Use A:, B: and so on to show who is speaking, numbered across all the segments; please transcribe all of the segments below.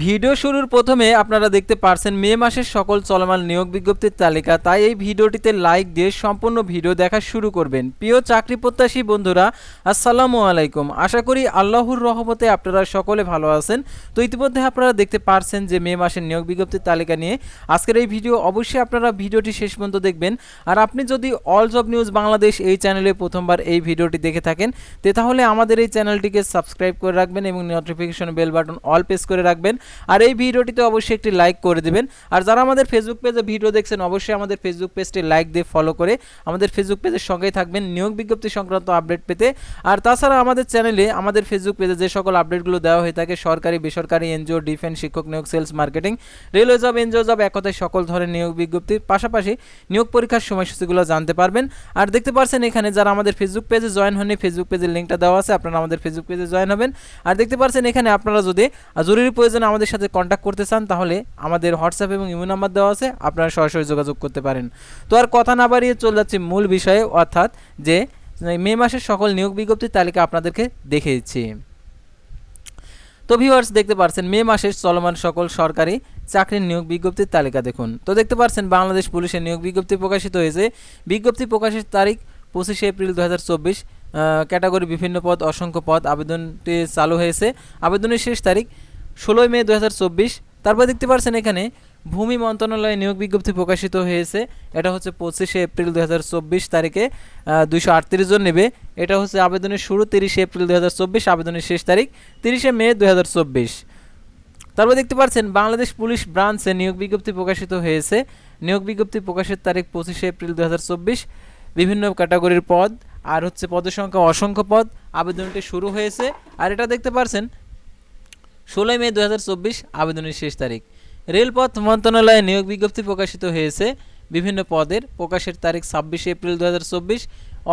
A: Video শুরুর প্রথমে আপনারা দেখতে পারছেন মে মাসের সকল চলমান নিয়োগ বিজ্ঞপ্তির তালিকা। তাই এই ভিডিওটিতে লাইক দিয়ে সম্পূর্ণ ভিডিও দেখা শুরু করবেন। প্রিয় চাকরি প্রত্যাশী বন্ধুরা, আসসালামু আলাইকুম। আশা করি আল্লাহর রহমতে আপনারা সকলে ভালো আছেন। তো ইতিমধ্যে আপনারা দেখতে পারছেন যে মে মাসের নিয়োগ বিজ্ঞপ্তির তালিকা নিয়ে আজকের এই ভিডিও অবশ্যই আপনারা ভিডিওটি শেষ পর্যন্ত দেখবেন। আর আপনি যদি অল জব নিউজ বাংলাদেশ এই চ্যানেলে প্রথমবার এই ভিডিওটি দেখে থাকেন, তে তাহলে আমাদের এই চ্যানেলটিকে সাবস্ক্রাইব করে রাখবেন এবং notification bell button all press করে রাখবেন। আর এই ভিডিওটিতে অবশ্যই একটি লাইক করে দেবেন। আর যারা আমাদের ফেসবুক পেজে ভিডিও দেখছেন, অবশ্যই আমাদের ফেসবুক পেজটি লাইক দিয়ে ফলো করে আমাদের ফেসবুক পেজের সঙ্গেই থাকবেন নিয়োগ বিজ্ঞপ্তি সংক্রান্ত আপডেট পেতে। আর তাছাড়া আমাদের চ্যানেলে আমাদের ফেসবুক পেজে যে সকল আপডেটগুলো দেওয়া হয়ে থাকে, সরকারি, বেসরকারি এনজিও ডিফেন্স শিক্ষক নিয়োগ sales marketing railway job NGO job এক সকল ধরনের নিয়োগ বিজ্ঞপ্তির পাশাপাশি নিয়োগ পরীক্ষার সময়সূচিগুলো জানতে পারবেন। আর দেখতে পারছেন এখানে যারা আমাদের ফেসবুক পেজে জয়েন হননি ফেসবুক পেজের লিঙ্কটা দেওয়া আছে, আপনারা আমাদের ফেসবুক পেজে জয়েন হবেন। আর দেখতে পারছেন এখানে আপনারা যদি জরুরি প্রয়োজনে আমাদের সাথে কন্ট্যাক্ট করতে চান, তাহলে আমাদের হোয়াটসঅ্যাপ এবং ইমো নাম্বার দেওয়া আছে, আপনারা সরাসরি যোগাযোগ করতে পারেন। তো আর কথা না বাড়িয়ে চলে যাচ্ছি মূল বিষয়ে, অর্থাৎ যে মে মাসের সকল নিয়োগ বিজ্ঞপ্তির তালিকা আপনাদেরকে দেখে দিচ্ছি। তো ভিউয়ার্স দেখতে পারছেন, মে মাসের চলমান সকল সরকারি চাকরির নিয়োগ বিজ্ঞপ্তির তালিকা দেখুন। তো দেখতে পারছেন, বাংলাদেশ পুলিশের নিয়োগ বিজ্ঞপ্তি প্রকাশিত হয়েছে। বিজ্ঞপ্তি প্রকাশের তারিখ পঁচিশে এপ্রিল দু হাজার চব্বিশ ক্যাটাগরি বিভিন্ন পদ, অসংখ্য পদ, আবেদনটি চালু হয়েছে। আবেদনের শেষ তারিখ ষোলোই মে দু তারপর দেখতে পারছেন এখানে ভূমি মন্ত্রণালয়ে নিয়োগ বিজ্ঞপ্তি প্রকাশিত হয়েছে। এটা হচ্ছে পঁচিশে এপ্রিল দু তারিখে দুইশো আটত্রিশ জন নেবে। এটা হচ্ছে আবেদনের শুরু তিরিশে এপ্রিল দু আবেদনের শেষ তারিখ তিরিশে মে দু তারপর দেখতে পাচ্ছেন বাংলাদেশ পুলিশ ব্রাঞ্চে নিয়োগ বিজ্ঞপ্তি প্রকাশিত হয়েছে। নিয়োগ বিজ্ঞপ্তি প্রকাশের তারিখ পঁচিশে এপ্রিল দু বিভিন্ন ক্যাটাগরির পদ, আর হচ্ছে পদের সংখ্যা অসংখ্য পদ। আবেদনটি শুরু হয়েছে, আর এটা দেখতে পারছেন ষোলোই মে দু হাজার চব্বিশ, আবেদনের শেষ তারিখ। রেলপথ মন্ত্রণালয়ে নিয়োগ বিজ্ঞপ্তি প্রকাশিত হয়েছে। বিভিন্ন পদের প্রকাশের তারিখ ছাব্বিশে এপ্রিল দু হাজার চব্বিশ।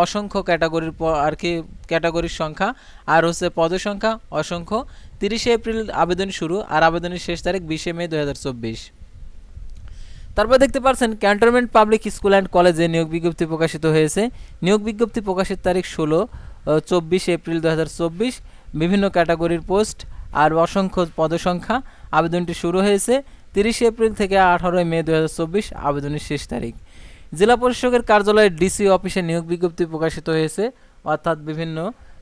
A: অসংখ্য ক্যাটাগরির আর কি ক্যাটাগরির সংখ্যা। আর হচ্ছে পদের সংখ্যা অসংখ্য। তিরিশে এপ্রিল আবেদন শুরু আর আবেদনের শেষ তারিখ বিশে মে দু হাজার চব্বিশ। তারপর দেখতে পাচ্ছেন, ক্যান্টনমেন্ট পাবলিক স্কুল অ্যান্ড কলেজে নিয়োগ বিজ্ঞপ্তি প্রকাশিত হয়েছে। নিয়োগ বিজ্ঞপ্তি প্রকাশের তারিখ ষোলো চব্বিশে এপ্রিল দু হাজার চব্বিশ। বিভিন্ন ক্যাটাগরির পোস্ট আর অসংখ্য পদসংখ্যা আবেদনটি শুরু হয়েছে তিরিশে এপ্রিল থেকে আঠারোই মে দু হাজার চব্বিশ আবেদনের শেষ তারিখ। জেলা প্রশাসকের কার্যালয়ে ডিসি অফিসে নিয়োগ বিজ্ঞপ্তি প্রকাশিত হয়েছে। অর্থাৎ বিভিন্ন,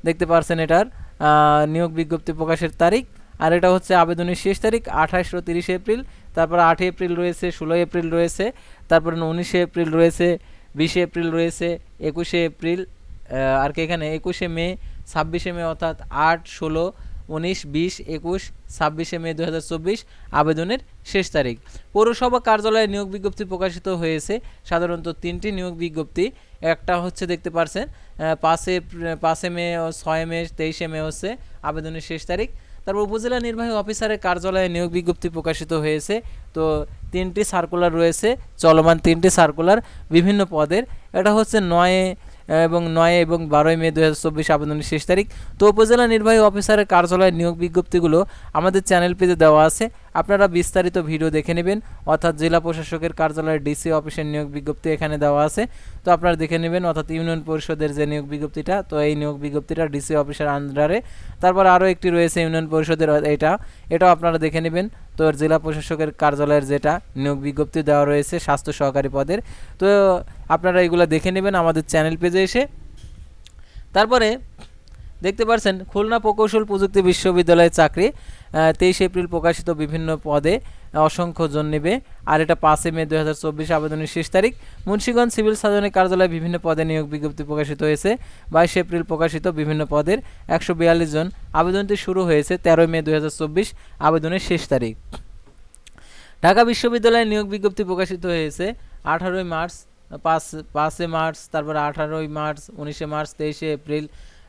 A: দেখতে পারছেন এটার নিয়োগ বিজ্ঞপ্তি প্রকাশের তারিখ। আর এটা হচ্ছে আবেদনের শেষ তারিখ, আঠাশ ও তিরিশে এপ্রিল। তারপর আটই এপ্রিল রয়েছে, ষোলোই এপ্রিল রয়েছে। তারপর উনিশে এপ্রিল রয়েছে, বিশে এপ্রিল রয়েছে, একুশে এপ্রিল আর কি এখানে একুশে মে, ছাব্বিশে মে, অর্থাৎ আট, ষোলো উনিশ, বিশ, একুশ, ছাব্বিশে মে দু হাজার চব্বিশ আবেদনের শেষ তারিখ। পৌরসভা কার্যালয়ে নিয়োগ বিজ্ঞপ্তি প্রকাশিত হয়েছে। সাধারণত তিনটি নিয়োগ বিজ্ঞপ্তি। একটা হচ্ছে দেখতে পারছেন পাঁচে পাঁচে মে ও ছয় মে, তেইশে মে হচ্ছে আবেদনের শেষ তারিখ। তারপর উপজেলা নির্বাহী অফিসারের কার্যালয়ে নিয়োগ বিজ্ঞপ্তি প্রকাশিত হয়েছে। তো তিনটি সার্কুলার রয়েছে, চলমান তিনটি সার্কুলার বিভিন্ন পদের। এটা হচ্ছে নয় এবং নয় এবং বারোই মে দু হাজার চব্বিশ আবেদনের শেষ তারিখ। তো উপজেলা নির্বাহী অফিসারের কার্যালয়ের নিয়োগ বিজ্ঞপ্তিগুলো আমাদের চ্যানেল পেজে দেওয়া আছে। আপনারা বিস্তারিত ভিডিও দেখে নেবেন, অর্থাৎ জেলা প্রশাসকের কার্যালয়ের ডিসি অফিসের নিয়োগ বিজ্ঞপ্তি এখানে দেওয়া আছে। তো আপনারা দেখে নেবেন, অর্থাৎ ইউনিয়ন পরিষদের যে নিয়োগ বিজ্ঞপ্তিটা, তো এই নিয়োগ বিজ্ঞপ্তিটা ডিসি অফিসের আন্ডারে। তারপর আরও একটি রয়েছে ইউনিয়ন পরিষদের, এটা, এটাও আপনারা দেখে নেবেন। তো জেলা প্রশাসকের কার্যালয়ের যেটা নিয়োগ বিজ্ঞপ্তি দেওয়া রয়েছে স্বাস্থ্য সহকারী পদের। তো আপনারা এগুলো দেখে নেবেন আমাদের চ্যানেল পেজে এসে। তারপরে দেখতে পাচ্ছেন খুলনা প্রকৌশল প্রযুক্তি বিশ্ববিদ্যালয়ের চাকরি তেইশে এপ্রিল প্রকাশিত বিভিন্ন পদে অসংখ্য জন নেবে। আর এটা পাঁচই মে দু আবেদনের শেষ তারিখ। মুন্সিগঞ্জ সিভিল সার্জনের কার্যালয়ে বিভিন্ন পদে নিয়োগ বিজ্ঞপ্তি প্রকাশিত হয়েছে। বাইশে এপ্রিল প্রকাশিত বিভিন্ন পদের একশো বিয়াল্লিশ জন আবেদনটি শুরু হয়েছে তেরোই মে দু আবেদনের শেষ তারিখ। ঢাকা বিশ্ববিদ্যালয়ে নিয়োগ বিজ্ঞপ্তি প্রকাশিত হয়েছে আঠারোই মার্চ, পাঁচ পাঁচে মার্চ, তারপর আঠারোই মার্চ, উনিশে মার্চ, তেইশে এপ্রিল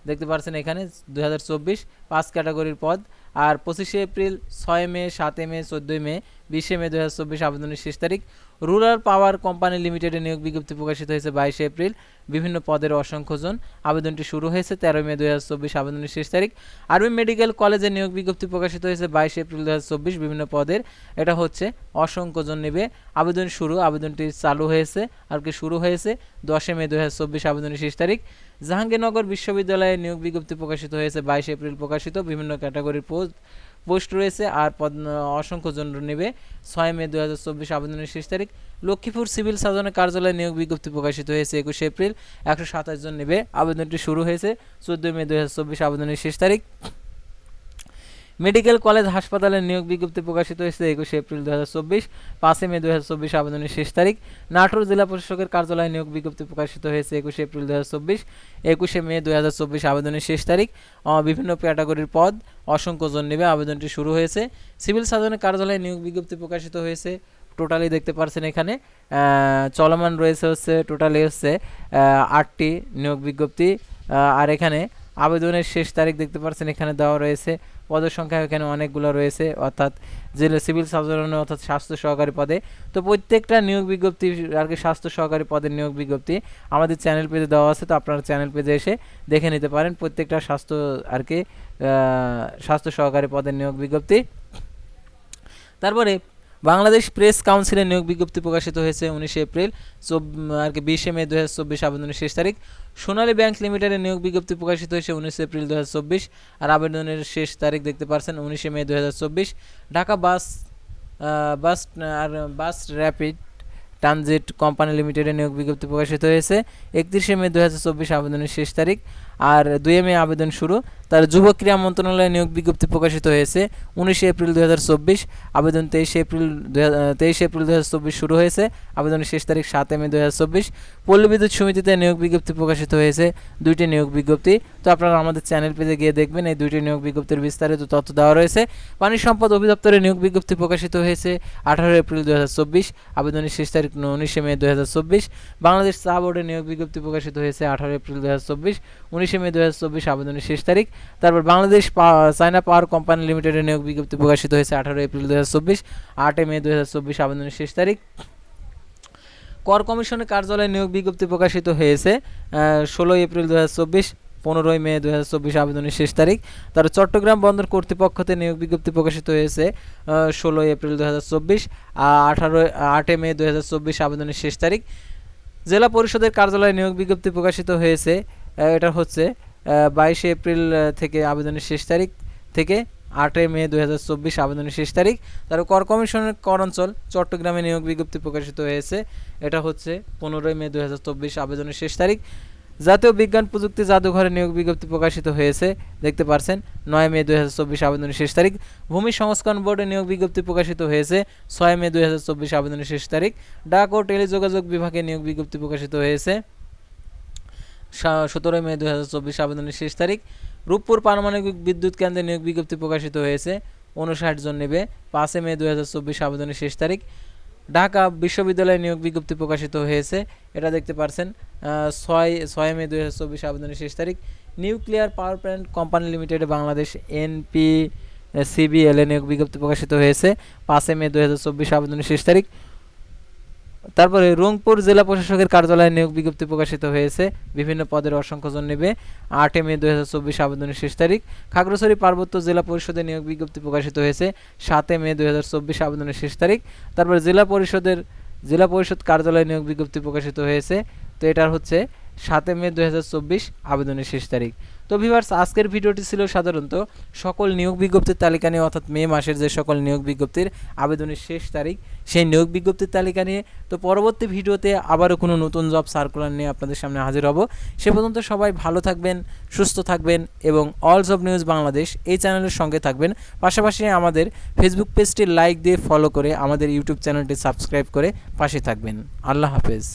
A: দেখতে পাচ্ছেন এখানে দু চব্বিশ পাঁচ ক্যাটাগরির পদ। আর পঁচিশে এপ্রিল, ছয় মে, সাতে মে, চোদ্দোই মে বিশে মে দু হাজার চব্বিশ আবেদনের শেষ তারিখ। রুরাল পাওয়ার কোম্পানি লিমিটেডে নিয়োগ বিজ্ঞপ্তি প্রকাশিত হয়েছে বাইশে এপ্রিল। বিভিন্ন পদের অসংখ্য জন আবেদনটি শুরু হয়েছে তেরোই মে দু হাজার চব্বিশ আবেদনের শেষ তারিখ। আরবি মেডিকেল কলেজে নিয়োগ বিজ্ঞপ্তি প্রকাশিত হয়েছে বাইশে এপ্রিল দু হাজার চব্বিশ বিভিন্ন পদের। এটা হচ্ছে অসংখ্য জন নেবে। আবেদন শুরু, আবেদনটি চালু হয়েছে, আর কি শুরু হয়েছে দশে মে দু হাজার চব্বিশ আবেদনের শেষ তারিখ। জাহাঙ্গীরনগর বিশ্ববিদ্যালয়ে নিয়োগ বিজ্ঞপ্তি প্রকাশিত হয়েছে বাইশে এপ্রিল প্রকাশিত। বিভিন্ন ক্যাটাগরির পোস্ট পোস্ট রয়েছে আর পদ, অসংখ্য জন নেবে। ছয় মে দু হাজার চব্বিশ আবেদনের শেষ তারিখ। লক্ষ্মীপুর সিভিল সার্জনের কার্যালয়ে নিয়োগ বিজ্ঞপ্তি প্রকাশিত হয়েছে একুশে এপ্রিল। একশো সাতাশ জন নেবে। আবেদনটি শুরু হয়েছে চোদ্দোই মে দু হাজার চব্বিশ আবেদনের শেষ তারিখ। মেডিকেল কলেজ হাসপাতালের নিয়োগ বিজ্ঞপ্তি প্রকাশিত হয়েছে একুশে এপ্রিল দু হাজার চব্বিশ, পাঁচই মে দু হাজার চব্বিশ আবেদনের শেষ তারিখ। নাটোর জেলা প্রশাসকের কার্যালয়ে নিয়োগ বিজ্ঞপ্তি প্রকাশিত হয়েছে একুশে এপ্রিল দু হাজার চব্বিশ, একুশে মে দু হাজার চব্বিশ আবেদনের শেষ তারিখ। বিভিন্ন ক্যাটাগরির পদ, অসংখ্য জন নেবে, আবেদনটি শুরু হয়েছে। সিভিল সার্জনের কার্যালয়ে নিয়োগ বিজ্ঞপ্তি প্রকাশিত হয়েছে। টোটালি দেখতে পারছেন এখানে। চলমান রয়েছে হচ্ছে টোটালি হচ্ছে আটটি নিয়োগ বিজ্ঞপ্তি। আর এখানে আবেদনের শেষ তারিখ দেখতে পাচ্ছেন এখানে দেওয়া রয়েছে। পদের সংখ্যা এখানে অনেকগুলো রয়েছে, অর্থাৎ জেলা সিভিল সার্জন অর্থাৎ স্বাস্থ্য সহকারী পদে। তো প্রত্যেকটা নিয়োগ বিজ্ঞপ্তি আর কি স্বাস্থ্য সহকারী পদের নিয়োগ বিজ্ঞপ্তি আমাদের চ্যানেল পেজে দেওয়া আছে, তো আপনারা চ্যানেল পেজে এসে দেখে নিতে পারেন প্রত্যেকটা স্বাস্থ্য আর কি স্বাস্থ্য সহকারী পদের নিয়োগ বিজ্ঞপ্তি। তারপরে বাংলাদেশ প্রেস কাউন্সিলের নিয়োগ বিজ্ঞপ্তি প্রকাশিত হয়েছে উনিশে এপ্রিল আর কি বিশে মে দু হাজার চব্বিশ আবেদনের শেষ তারিখ। সোনালী ব্যাংক লিমিটেডের নিয়োগ বিজ্ঞপ্তি প্রকাশিত হয়েছে উনিশে এপ্রিল দু হাজার চব্বিশ, আর আবেদনের শেষ তারিখ দেখতে পাচ্ছেন উনিশে মে দু হাজার চব্বিশ। ঢাকা বাস বাস, আর বাস র্যাপিড ট্রানজিট কোম্পানি লিমিটেডের নিয়োগ বিজ্ঞপ্তি প্রকাশিত হয়েছে একত্রিশে মে দু হাজার চব্বিশ আবেদনের শেষ তারিখ। আর দুয়ে মে আবেদন শুরু। তার যুব ক্রীড়া মন্ত্রণালয়ে নিয়োগ বিজ্ঞপ্তি প্রকাশিত হয়েছে। উনিশে এপ্রিল দু হাজার চব্বিশ, আবেদন তেইশে এপ্রিল তেইশে এপ্রিল দু হাজার চব্বিশ শুরু হয়েছে। আবেদনের শেষ তারিখ সাত মে দু হাজার চব্বিশ। পল্লী বিদ্যুৎ সমিতিতে নিয়োগ বিজ্ঞপ্তি প্রকাশিত হয়েছে। দুইটি নিয়োগ বিজ্ঞপ্তি। তো আপনারা আমাদের চ্যানেল পেজে গিয়ে দেখবেন এই দুইটি নিয়োগ বিজ্ঞপ্তির বিস্তারিত তথ্য দেওয়া রয়েছে। পানি সম্পদ অধিদপ্তরে নিয়োগ বিজ্ঞপ্তি প্রকাশিত হয়েছে আঠারো এপ্রিল দু হাজার চব্বিশ। আবেদনের শেষ তারিখ উনিশে মে দু হাজার চব্বিশ। বাংলাদেশ চা বোর্ডের নিয়োগ বিজ্ঞপ্তি প্রকাশিত হয়েছে আঠারো এপ্রিল দু হাজার চব্বিশ। উনিশে মে দু হাজার চব্বিশ আবেদনের শেষ তারিখ। তারপর বাংলাদেশ চায়না পাওয়ার কোম্পানি লিমিটেডের নিয়োগ বিজ্ঞপ্তি প্রকাশিত হয়েছে আঠারো এপ্রিল দু হাজার চব্বিশ, আটই মে দু হাজার চব্বিশ আবেদনের শেষ তারিখ। কর কমিশনের কার্যালয়ে নিয়োগ বিজ্ঞপ্তি প্রকাশিত হয়েছে ষোলোই এপ্রিল দু হাজার চব্বিশ, পনেরোই মে দু হাজার চব্বিশ আবেদনের শেষ তারিখ। তার চট্টগ্রাম বন্দর কর্তৃপক্ষতে নিয়োগ বিজ্ঞপ্তি প্রকাশিত হয়েছে ষোলোই এপ্রিল দু হাজার চব্বিশ আঠারোই, আটই মে দু হাজার চব্বিশ আবেদনের শেষ তারিখ। জেলা পরিষদের কার্যালয়ে নিয়োগ বিজ্ঞপ্তি প্রকাশিত হয়েছে এটা হচ্ছে বাইশে এপ্রিল থেকে আবেদনের শেষ তারিখ থেকে আটই মে দু হাজার চব্বিশ আবেদনের শেষ তারিখ। তার কর কমিশনের কর অঞ্চল চট্টগ্রামে নিয়োগ বিজ্ঞপ্তি প্রকাশিত হয়েছে। এটা হচ্ছে পনেরোই মে দু আবেদনের শেষ তারিখ। জাতীয় বিজ্ঞান প্রযুক্তি জাদুঘরে নিয়োগ বিজ্ঞপ্তি প্রকাশিত হয়েছে, দেখতে পারছেন, নয় মে চব্বিশ আবেদনের শেষ তারিখ। ভূমি সংস্করণ বোর্ডে নিয়োগ বিজ্ঞপ্তি প্রকাশিত হয়েছে, ছয় মে দুই হাজার চব্বিশ আবেদনের শেষ তারিখ। ডাক ও টেলিযোগাযোগ বিভাগে নিয়োগ বিজ্ঞপ্তি প্রকাশিত হয়েছে। সতেরোই মে দু হাজার চব্বিশ আবেদনের শেষ তারিখ। রূপপুর পারমাণবিক বিদ্যুৎ কেন্দ্রে নিয়োগ বিজ্ঞপ্তি প্রকাশিত হয়েছে। উনষাট জন নেবে। পাঁচই মে দুই হাজার চব্বিশ আবেদনের শেষ তারিখ। ঢাকা বিশ্ববিদ্যালয়ে নিয়োগ বিজ্ঞপ্তি প্রকাশিত হয়েছে। এটা দেখতে পারছেন ছয় ছয় মে দু হাজার চব্বিশ আবেদনের শেষ তারিখ। Nuclear power plant company limited Bangladesh NP CBL নিয়োগ বিজ্ঞপ্তি প্রকাশিত হয়েছে। পাঁচই মে দু হাজার চব্বিশ আবেদনের শেষ তারিখ। তারপরে রংপুর জেলা প্রশাসকের কার্যালয়ে নিয়োগ বিজ্ঞপ্তি প্রকাশিত হয়েছে। বিভিন্ন পদের অসংখ্য জন নেবে। আটই মে দুই হাজার চব্বিশ আবেদনের শেষ তারিখ। খাগড়াছড়ি পার্বত্য জেলা পরিষদের নিয়োগ বিজ্ঞপ্তি প্রকাশিত হয়েছে। সাতই মে দুই হাজার চব্বিশ আবেদনের শেষ তারিখ। তারপরে জেলা পরিষদের, জেলা পরিষদ কার্যালয়ে নিয়োগ বিজ্ঞপ্তি প্রকাশিত হয়েছে। তো এটার হচ্ছে সাতই মে দুই হাজার চব্বিশ আবেদনের শেষ তারিখ। তো ভিভার্স আজকের ভিডিওটি ছিল সাধারণত সকল নিয়োগ বিজ্ঞপ্তির তালিকা নিয়ে, অর্থাৎ মে মাসের যে সকল নিয়োগ বিজ্ঞপ্তির আবেদনের শেষ তারিখ, সেই নিয়োগ বিজ্ঞপ্তির তালিকা নিয়ে। তো পরবর্তী ভিডিওতে আবারও কোনো নতুন জব সার্কুলার নিয়ে আপনাদের সামনে হাজির হব। সে পর্যন্ত সবাই ভালো থাকবেন, সুস্থ থাকবেন এবং অল জব নিউজ বাংলাদেশ এই চ্যানেলের সঙ্গে থাকবেন। পাশাপাশি আমাদের ফেসবুক পেজটি লাইক দিয়ে ফলো করে আমাদের ইউটিউব চ্যানেলটি সাবস্ক্রাইব করে পাশে থাকবেন। আল্লাহ হাফেজ।